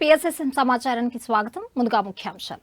PSSM సమాచారానికి స్వాగతం. ముందుగా ముఖ్యాంశాలు.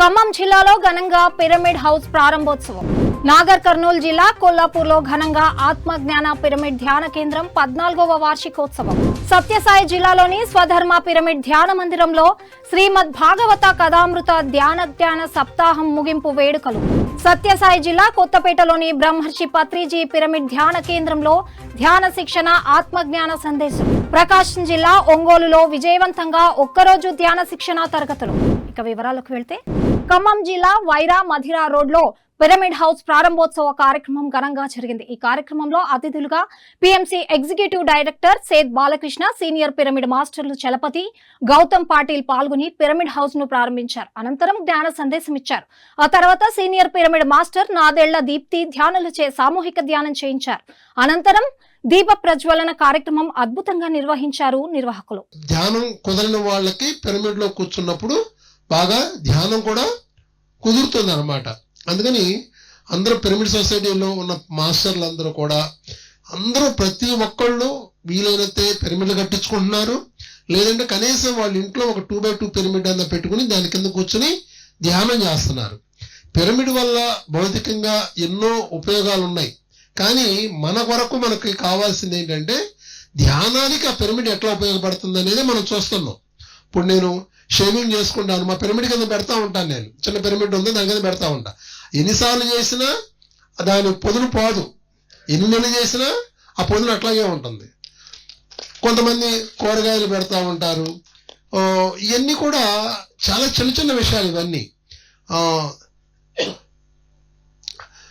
ఖమ్మం జిల్లాలో ఘనంగా పిరమిడ్ హౌస్ ప్రారంభోత్సవం. నాగర్ కర్నూలు జిల్లా కొల్లాపూర్లో ఘనంగా ఆత్మజ్ఞాన పిరమిడ్ ధ్యాన కేంద్రం పద్నాలుగవ వార్షికోత్సవం. సత్యసాయి జిల్లాలోని స్వధర్మ పిరమిడ్ ధ్యాన మందిరంలో శ్రీమద్ భాగవత కథామృత ధ్యాన ధ్యాన సప్తాహం ముగింపు వేడుకలు. సత్యసాయి జిల్లా కొత్తపేటలోని బ్రహ్మర్షి పత్రిజీ పిరమిడ్ ధ్యాన కేంద్రంలో ధ్యాన శిక్షణ ఆత్మజ్ఞాన సందేశం. ప్రకాశం జిల్లా ఒంగోలులో విజయవంతంగా ఒక్కరోజు ధ్యాన శిక్షణ తరగతులు. ఇక వివరాలకు వెళ్తే ఖమ్మం జిల్లా వైరా మధిరా రోడ్లో పిరమిడ్ హౌస్ ప్రారంభోత్సవ కార్యక్రమం ఘనంగా జరిగింది. ఈ కార్యక్రమంలో అతిథులుగా PMC executive director Syed Balakrishna senior pyramid మాస్టర్లు చలపతి గౌతమ్ పాటిల్ పాల్గొని పిరమిడ్ హౌస్ను ప్రారంభించారు. అనంతరం జ్ఞాన సందేశం ఇచ్చారు. ఆ తర్వాత senior pyramid master Nadella Deepti ధ్యానులచే సామూహిక ధ్యానం చేయించారు. అనంతరం దీప ప్రజ్వలన కార్యక్రమం అద్భుతంగా నిర్వహించారు నిర్వాహకులు. ధ్యానం కుదరిన వాళ్ళకి పిరమిడ్లో కూర్చున్నప్పుడు బాగా ధ్యానం కూడా కుదురుతుంది అనమాట అందుకని అందరూ పిరమిడ్ సొసైటీలో ఉన్న మాస్టర్లు అందరూ కూడా అందరూ ప్రతి ఒక్కళ్ళు వీలైనతే పిరమిడ్లు కట్టించుకుంటున్నారు. లేదంటే కనీసం వాళ్ళ ఇంట్లో ఒక టూ బై టూ పిరమిడ్ అన్న పెట్టుకుని దాని కింద కూర్చుని ధ్యానం చేస్తున్నారు. పిరమిడ్ వల్ల భౌతికంగా ఎన్నో ఉపయోగాలు ఉన్నాయి కానీ మన కొరకు మనకి కావాల్సింది ఏంటంటే ధ్యానానికి ఆ పిరమిడ్ ఎట్లా ఉపయోగపడుతుంది అనేది మనం చూస్తున్నాం. ఇప్పుడు నేను షేవింగ్ చేసుకుంటాను. మా పిరమిడ్ కింద పెడతా ఉంటాను నేను. చిన్న పిరమిడ్ ఉంది దాని కింద పెడతా ఉంటా. ఎన్నిసార్లు చేసినా దాని పొదులు పోదు. ఎన్ని నెలలు చేసినా ఆ పొదులు అట్లాగే ఉంటుంది. కొంతమంది కూరగాయలు పెడతా ఉంటారు. ఇవన్నీ కూడా చాలా చిన్న చిన్న విషయాలు ఇవన్నీ.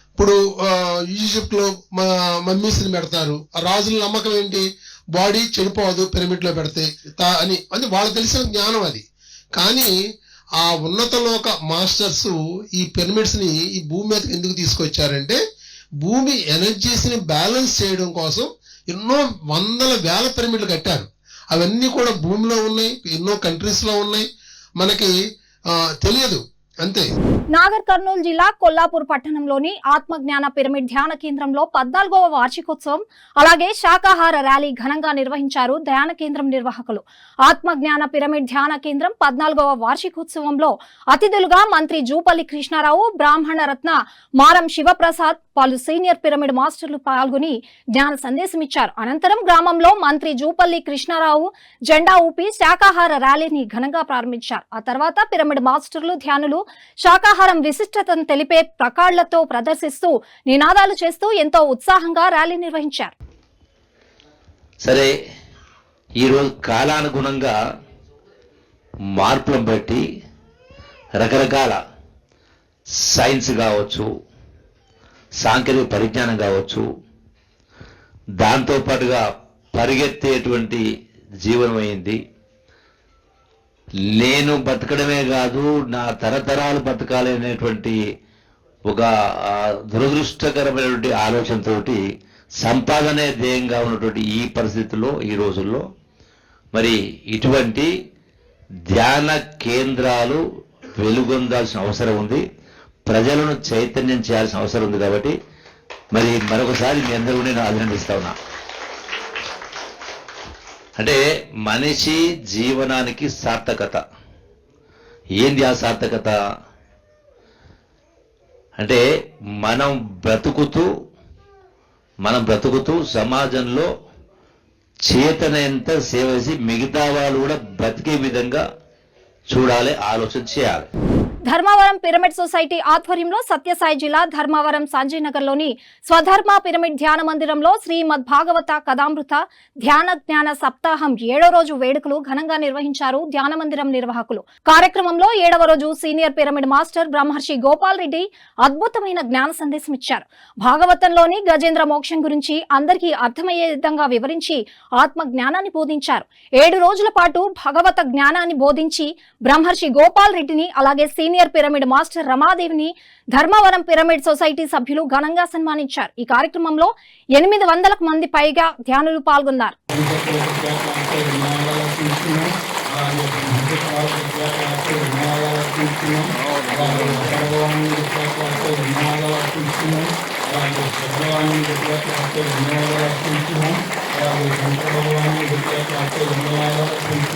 ఇప్పుడు ఈజిప్ట్లో మా మమ్మీస్ని పెడతారు. ఆ రాజుల నమ్మకం ఏంటి? బాడీ చెడిపోదు పిరమిడ్లో పెడితే. తా- అని అని వాళ్ళకి తెలిసిన జ్ఞానం అది. కానీ ఆ ఉన్నత లోక మాస్టర్స్ ఈ పిరమిడ్స్ని ఈ భూమి మీదకి ఎందుకు తీసుకొచ్చారంటే భూమి ఎనర్జీస్ని బ్యాలెన్స్ చేయడం కోసం ఎన్నో వందల వేల పిరమిడ్లు కట్టారు. అవన్నీ కూడా భూమిలో ఉన్నాయి ఎన్నో కంట్రీస్లో ఉన్నాయి. మనకి తెలియదు. అంతే. నాగర్ కర్నూలు జిల్లా కొల్లాపూర్ పట్టణంలోని ఆత్మజ్ఞాన పిరమిడ్ ధ్యాన కేంద్రంలో పద్నాలుగవ వార్షికోత్సవం అలాగే శాకాహార ర్యాలీ ఘనంగా నిర్వహించారు ధ్యాన కేంద్రం నిర్వాహకులు. ఆత్మజ్ఞాన పిరమిడ్ ధ్యాన కేంద్రం పద్నాలుగవ వార్షికోత్సవంలో అతిథులుగా మంత్రి జూపల్లి కృష్ణారావు బ్రాహ్మణ రత్న మారం శివప్రసాద్ పలు సీనియర్ పిరమిడ్ మాస్టర్లు పాల్గొని ధ్యాన సందేశం ఇచ్చారు అనంతరం గ్రామంలో మంత్రి జూపల్లి కృష్ణారావు జెండా ఊపి శాకాహార ర్యాలీని ఘనంగా ప్రారంభించారు. ఆ తర్వాత పిరమిడ్ మాస్టర్లు ధ్యానులు శాకాహార విశిష్టతను తెలిపే ప్రకాళ్ళతో ప్రదర్శిస్తూ నినాదాలు చేస్తూ ఎంతో ఉత్సాహంగా ర్యాలీ నిర్వహించారు. సరే ఈరోజు కాలానుగుణంగా మార్పులను బట్టి రకరకాల సైన్స్ కావచ్చు సాంకేతిక పరిజ్ఞానం కావచ్చు దాంతోపాటుగా పరిగెత్తేటువంటి జీవనం అయింది. నేను బతకడమే కాదు నా తరతరాలు బతకాలి అనేటువంటి ఒక దురదృష్టకరమైనటువంటి ఆలోచనతోటి సంపాదనే ధ్యేయంగా ఉన్నటువంటి ఈ పరిస్థితుల్లో ఈ రోజుల్లో మరి ఇటువంటి ధ్యాన కేంద్రాలు వెలుగొందాల్సిన అవసరం ఉంది. ప్రజలను చైతన్యం చేయాల్సిన అవసరం ఉంది కాబట్టి మరి మరొకసారి మీ అందరూ నేను అభినందిస్తా ఉన్నా. అంటే మనిషి జీవనానికి సార్థకత. ఏంది ఆ సార్థకత? అంటే మనం బ్రతుకుతూ మనం బ్రతుకుతూ సమాజంలో చేతనంత సేవ చేసి మిగతా వాళ్ళు కూడా బ్రతికే విధంగా చూడాలి ఆలోచన చేయాలి. ధర్మవరం పిరమిడ్ సొసైటీ ఆధ్వర్యంలో సత్యసాయి జిల్లా ధర్మవరం సంజయ్ నగర్లోని స్వధర్మ పిరమిడ్ ధ్యాన మందిరంలో శ్రీమద్ భాగవత కథామృత ధ్యాన జ్ఞాన సప్తాహం ఏడో రోజు వేడుకలు ఘనంగా నిర్వహించారు ధ్యాన మందిరం నిర్వాహకులు. కార్యక్రమంలో ఏడవ రోజు సీనియర్ పిరమిడ్ మాస్టర్ బ్రహ్మర్షి గోపాల్ రెడ్డి అద్భుతమైన జ్ఞాన సందేశం ఇచ్చారు. భాగవతంలోని గజేంద్ర మోక్షం గురించి అందరికీ అర్థమయ్యే విధంగా వివరించి ఆత్మ జ్ఞానాన్ని బోధించారు. ఏడు రోజుల పాటు భగవత జ్ఞానాన్ని బోధించి బ్రహ్మర్షి గోపాల్ రెడ్డిని అలాగే సీనియర్ పిరమిడ్ మాస్టర్ రమాదేవిని ధర్మవరం పిరమిడ్ సొసైటీ సభ్యులు ఘనంగా సన్మానించారు. ఈ కార్యక్రమంలో ఎనిమిది వందలకు మంది పైగా ధ్యానులు పాల్గొన్నారు.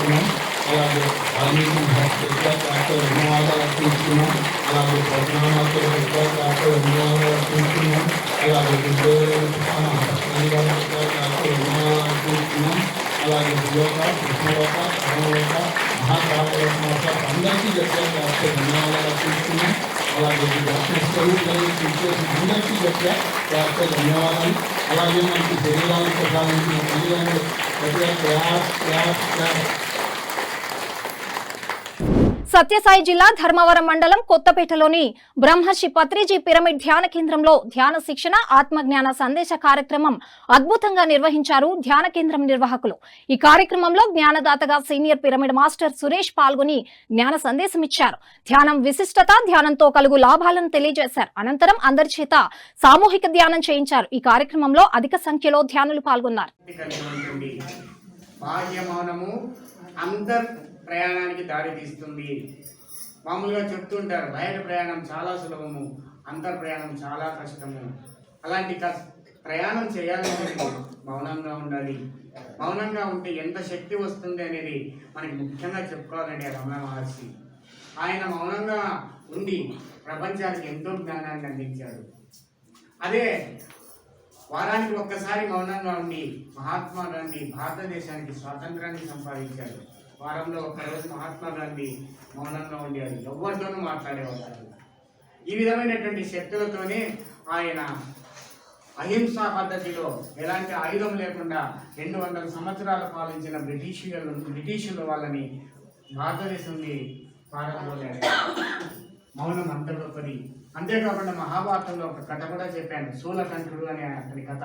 అలాగే అలాగే శంకర భగవాన్ విద్యాశాస్త్ర ధన్యవాదాలు అర్పించుకున్నాం అలాగే వాల్మీకి విద్యాశాస్త్ర ధన్యవాదాలు అర్పించుకున్నాం అలాగే పద్మనాభ విద్యాశాస్త్ర ధన్యవాదాలు అర్పించుకున్నాం అలాగే విద్యోగ విద్యాశాస్త్ర ధన్యవాదాలు అర్పించుకున్నాం అలాగే యువక కృష్ణలోక కర్మలోక మహాకాళలోక అందరికీ విద్యాశాస్త్ర ధన్యవాదాలు అర్పించుకున్నాం అలాగే అందరికీ చెప్పే ధన్యవాదాలు అలాగే మనకి శరీరాలు ప్రసాదించిన శరీరాలు ప్రతి ప్రయాస్ ప్రయాస్ ప్రయాస్ సత్యసాయి జిల్లా ధర్మవరం మండలం కొత్తపేటలోని బ్రహ్మర్షి పత్రిజీ పిరమిడ్ ధ్యాన కేంద్రంలో ధ్యాన శిక్షణ ఆత్మజ్ఞాన సందేశ కార్యక్రమం అద్భుతంగా నిర్వహించారు ధ్యాన కేంద్రం నిర్వాహకులు. ఈ కార్యక్రమంలో జ్ఞానదాతగా సీనియర్ పిరమిడ్ మాస్టర్ సురేష్ పాల్గొని జ్ఞాన సందేశం ఇచ్చారు. ధ్యానం విశిష్టత ధ్యానంతో కలుగు లాభాలను తెలియజేశారు. అనంతరం అందరి చేత సామూహిక ధ్యానం చేయించారు. ఈ కార్యక్రమంలో అధిక సంఖ్యలో ధ్యానులు పాల్గొన్నారు. ప్రయాణానికి దారి తీస్తుంది. మామూలుగా చెప్తుంటారు బయట ప్రయాణం చాలా సులభము అంతర్ ప్రయాణం చాలా కష్టము. అలాంటి కస్ ప్రయాణం చేయాలంటే మౌనంగా ఉండాలి. మౌనంగా ఉంటే ఎంత శక్తి వస్తుంది అనేది మనకి ముఖ్యంగా చెప్పుకోవాలండి రమణ మహర్షి. ఆయన మౌనంగా ఉండి ప్రపంచానికి ఎంతో జ్ఞానాన్ని అందించాడు. అదే వారానికి ఒక్కసారి మౌనంగా ఉండి మహాత్మా గాంధీ భారతదేశానికి స్వాతంత్రాన్ని సంపాదించారు వారంలో ఒక్కరోజు మహాత్మా గాంధీ మౌనంగా ఉండేవారు. ఎవరితోనూ మాట్లాడేవారు ఈ విధమైనటువంటి శక్తులతోనే ఆయన అహింసా పద్ధతిలో ఎలాంటి ఆయుధం లేకుండా రెండు వందల సంవత్సరాలు పాలించిన బ్రిటిషియర్లు బ్రిటిషుల వాళ్ళని భారతదేశంని పారదోలాడు మౌనం అంత గొప్పది. అంతేకాకుండా మహాభారతంలో ఒక కథ కూడా చెప్పాను. శూలకంఠుడు అనే అతని కథ.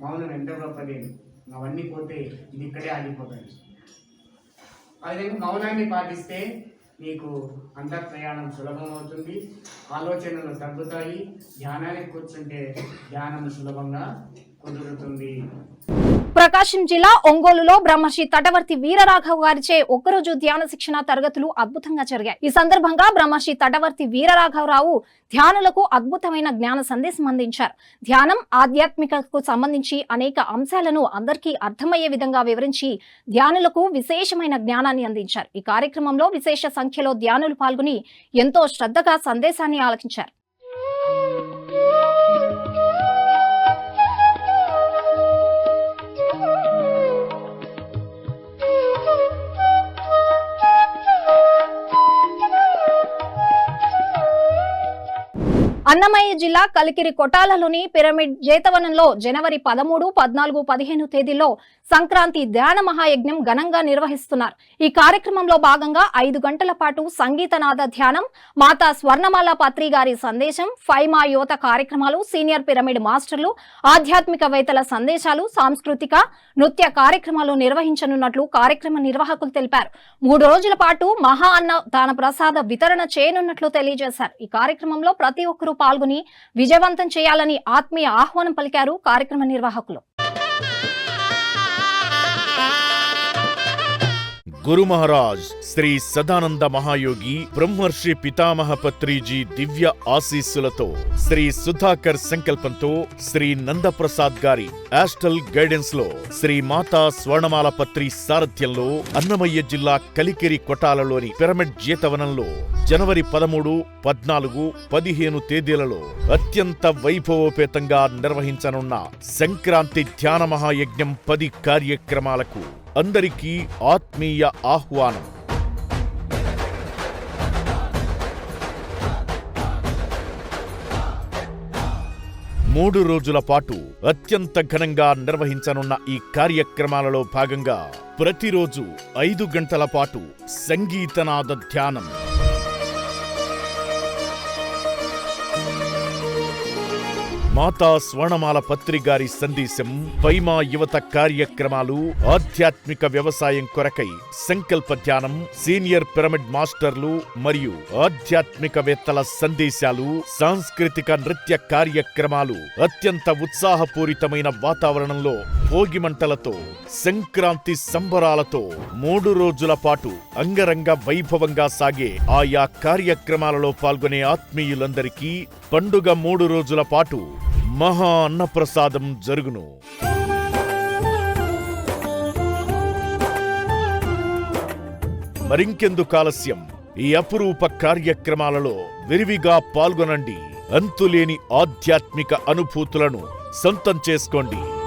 మౌనం ఎంత గొప్పది? అవన్నీ పోతే ఇది ఇక్కడే ఆగిపోతాయి అదేవిధంగా మౌనాన్ని పాటిస్తే నీకు అంతర్ ప్రయాణం సులభం అవుతుంది. ఆలోచనలు తగ్గుతాయి. ధ్యానానికి కూర్చుంటే ధ్యానం సులభంగా కుదురుతుంది. ప్రకాశం జిల్లా ఒంగోలులో బ్రహ్మశ్రీ తటవర్తి వీరరాఘవ్ గారిచే ఒక్కరోజు ధ్యాన శిక్షణ తరగతులు అద్భుతంగా జరిగాయి. ఈ సందర్భంగా బ్రహ్మశ్రీ తటవర్తి వీరరాఘవరావు ధ్యానులకు అద్భుతమైన జ్ఞాన సందేశం అందించారు. ధ్యానం ఆధ్యాత్మికకు సంబంధించి అనేక అంశాలను అందరికీ అర్థమయ్యే విధంగా వివరించి ధ్యానులకు విశేషమైన జ్ఞానాన్ని అందించారు. ఈ కార్యక్రమంలో విశేష సంఖ్యలో ధ్యానులు పాల్గొని ఎంతో శ్రద్ధగా సందేశాన్ని ఆలకించారు. అన్నమయ్య జిల్లా కలికిరి కొటాలలోని పిరమిడ్ జేతవనంలో జనవరి పదమూడు పద్నాలుగు పదిహేను తేదీల్లో సంక్రాంతి ధ్యాన మహాయజ్ఞం ఘనంగా నిర్వహిస్తున్నారు. ఈ కార్యక్రమంలో భాగంగా ఐదు గంటల పాటు సంగీతనాద ధ్యానం మాతా స్వర్ణమాల పత్రి గారి సందేశం ఫైమా యువత కార్యక్రమాలు సీనియర్ పిరమిడ్ మాస్టర్లు ఆధ్యాత్మికవేత్తల సందేశాలు సాంస్కృతిక నృత్య కార్యక్రమాలు నిర్వహించనున్నట్లు కార్యక్రమ నిర్వాహకులు తెలిపారు. మూడు రోజుల పాటు మహా అన్న దాన ప్రసాద వితరణ చేయనున్నట్లు తెలియజేశారు. ఈ కార్యక్రమంలో ప్రతి ఒక్కరూ పాల్గొని విజయవంతం చేయాలని ఆత్మీయ ఆహ్వానం పలికారు కార్యక్రమ నిర్వాహకులు. గురు మహారాజ్ శ్రీ సదానంద మహాయోగి బ్రహ్మర్షి పితామహ పత్రిజీ దివ్య ఆశీస్సులతో శ్రీ సుధాకర్ సంకల్పంతో శ్రీ నందప్రసాద్ గారి ఆస్టల్ గైడెన్స్లో శ్రీ మాతా స్వర్ణమాల పత్రి సారథ్యంలో అన్నమయ్య జిల్లా కలికిరి కొటాలలోని పిరమిడ్ జీతవనంలో జనవరి పదమూడు పద్నాలుగు పదిహేను తేదీలలో అత్యంత వైభవోపేతంగా నిర్వహించనున్న సంక్రాంతి ధ్యాన మహాయజ్ఞం పది కార్యక్రమాలకు అందరికీ ఆత్మీయ ఆహ్వానం. మూడు రోజుల పాటు అత్యంత ఘనంగా నిర్వహించనున్న ఈ కార్యక్రమాలలో భాగంగా ప్రతిరోజు ఐదు గంటల పాటు సంగీతనాద ధ్యానం. మాతా స్వర్ణమాల పత్రి గారి సందేశం పైమా యువత కార్యక్రమాలు ఆధ్యాత్మిక వ్యవసాయం కొరకై సంకల్ప ధ్యానం సీనియర్ పిరమిడ్ మాస్టర్లు మరియు ఆధ్యాత్మికవేత్తల సందేశాలు సాంస్కృతిక నృత్య కార్యక్రమాలు అత్యంత ఉత్సాహపూరితమైన వాతావరణంలో భోగి మంటలతో సంక్రాంతి సంబరాలతో మూడు రోజుల పాటు అంగరంగ వైభవంగా సాగే ఆయా కార్యక్రమాలలో పాల్గొనే ఆత్మీయులందరికీ పండుగ మూడు రోజుల పాటు మహా అన్నప్రసాదం జరుగును. మరింకెందు కాలస్యం ఈ అపురూప కార్యక్రమాలలో విరివిగా పాల్గొనండి. అంతులేని ఆధ్యాత్మిక అనుభూతులను సొంతం చేసుకోండి.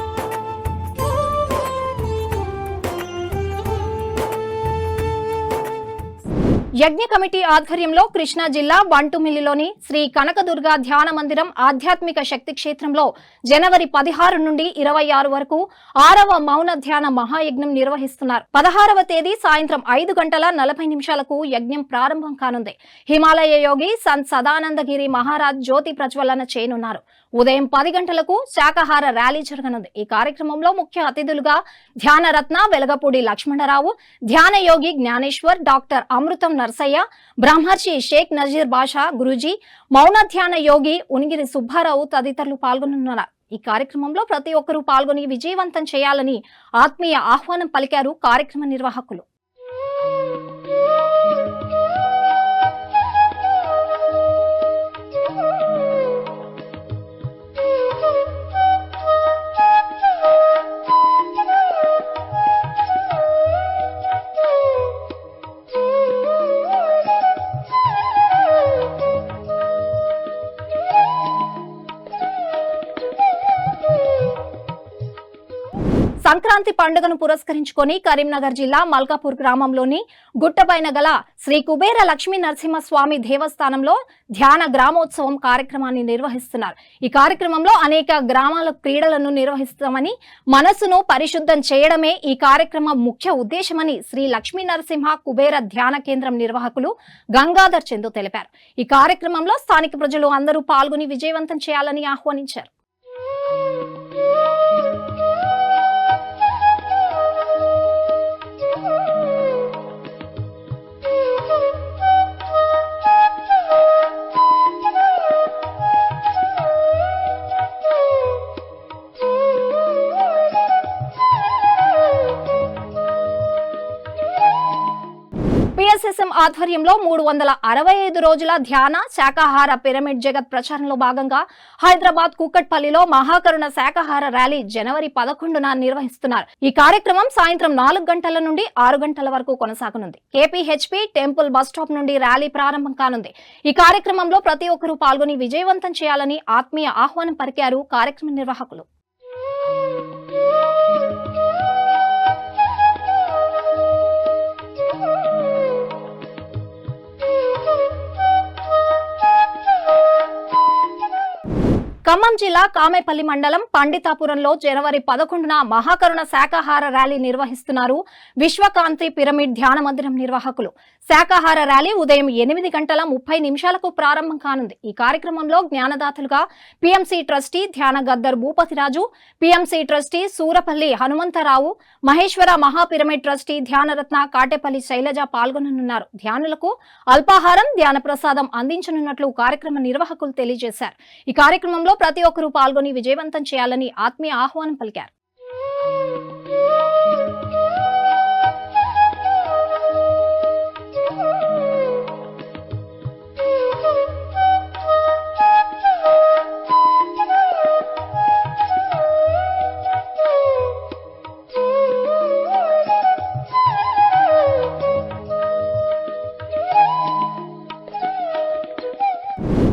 యజ్ఞ కమిటీ ఆధ్వర్యంలో కృష్ణా జిల్లా బంటుమిల్లిలోని శ్రీ కనకదుర్గ ధ్యాన మందిరం ఆధ్యాత్మిక శక్తి క్షేత్రంలో జనవరి పదిహారు నుండి ఇరవై ఆరు వరకు ఆరవ మౌన ధ్యాన మహాయజ్ఞం నిర్వహిస్తున్నారు. పదహారవ తేదీ సాయంత్రం ఐదు గంటల నలభై నిమిషాలకు యజ్ఞం ప్రారంభం కానుంది. హిమాలయ యోగి సంత్ సదానందగిరి మహారాజ్ జ్యోతి ప్రజ్వలన చేయనున్నారు. ఉదయం పది గంటలకు శాకాహార ర్యాలీ జరగనుంది. ఈ కార్యక్రమంలో ముఖ్య అతిథులుగా ధ్యానరత్న వెలగపూడి లక్ష్మణరావు ధ్యాన యోగి జ్ఞానేశ్వర్ డాక్టర్ అమృతం నర్సయ్య బ్రహ్మర్షి షేక్ నజీర్ బాషా గురూజీ మౌన ధ్యాన యోగి ఉనిగిరి సుబ్బారావు తదితరులు పాల్గొనున్నారు ఈ కార్యక్రమంలో ప్రతి ఒక్కరూ పాల్గొని విజయవంతం చేయాలని ఆత్మీయ ఆహ్వానం పలికారు కార్యక్రమ నిర్వాహకులు. సంక్రాంతి పండుగను పురస్కరించుకొని కరీంనగర్ జిల్లా మల్కాపూర్ గ్రామంలోని గుట్టపైన గల శ్రీ కుబేర లక్ష్మీ నరసింహస్వామి దేవస్థానంలో ధ్యాన గ్రామోత్సవం కార్యక్రమాన్ని నిర్వహిస్తున్నారు. ఈ కార్యక్రమంలో అనేక గ్రామాల క్రీడలను నిర్వహిస్తామని మనసును పరిశుద్ధం చేయడమే ఈ కార్యక్రమం ముఖ్య ఉద్దేశమని శ్రీ లక్ష్మీ నరసింహ కుబేర ధ్యాన కేంద్రం నిర్వాహకులు గంగాధర్ చందు తెలిపారు. ఈ కార్యక్రమంలో స్థానిక ప్రజలు అందరూ పాల్గొని విజయవంతం చేయాలని ఆహ్వానించారు. ఆధ్వర్యంలో మూడు వందల అరవై ఐదు రోజుల ధ్యాన శాకాహార పిరమిడ్ జగత్ ప్రచారంలో భాగంగా హైదరాబాద్ కుక్కట్పల్లిలో మహాకరుణ శాకాహార ర్యాలీ జనవరి పదకొండున నిర్వహిస్తున్నారు. ఈ కార్యక్రమం సాయంత్రం నాలుగు గంటల నుండి ఆరు గంటల వరకు కొనసాగనుంది. కేపీహెచ్పి టెంపుల్ బస్ స్టాప్ నుండి ర్యాలీ ప్రారంభం కానుంది. ఈ కార్యక్రమంలో ప్రతి ఒక్కరూ పాల్గొని విజయవంతం చేయాలని ఆత్మీయ ఆహ్వానం పరికారు కార్యక్రమ నిర్వాహకులు. ఖమ్మం జిల్లా కామేపల్లి మండలం పండితాపురంలో జనవరి పదకొండున మహాకరుణ శాకాహార ర్యాలీ నిర్వహిస్తున్నారు విశ్వకాంతి పిరమిడ్ ధ్యాన మందిరం నిర్వాహకులు. శాకాహార ర్యాలీ ఉదయం ఎనిమిది గంటల ముప్పై నిమిషాలకు ప్రారంభం కానుంది. ఈ కార్యక్రమంలో జ్ఞానదాతలుగా పిఎంసి ట్రస్టీ ధ్యాన గద్దర్ భూపతిరాజు పిఎంసి ట్రస్టీ సూరపల్లి హనుమంతరావు మహేశ్వర మహాపిరమిడ్ ట్రస్టీ ధ్యానరత్న కాటేపల్లి శైలజ పాల్గొననున్నారు. ధ్యానులకు అల్పాహారం ధ్యాన ప్రసాదం అందించనున్నట్లు కార్యక్రమ నిర్వాహకులు తెలియజేశారు. ఈ కార్యక్రమంలో ప్రతి ఒక్కరూ పాల్గొని విజయవంతం చేయాలని ఆత్మీయ ఆహ్వానం పలికారు.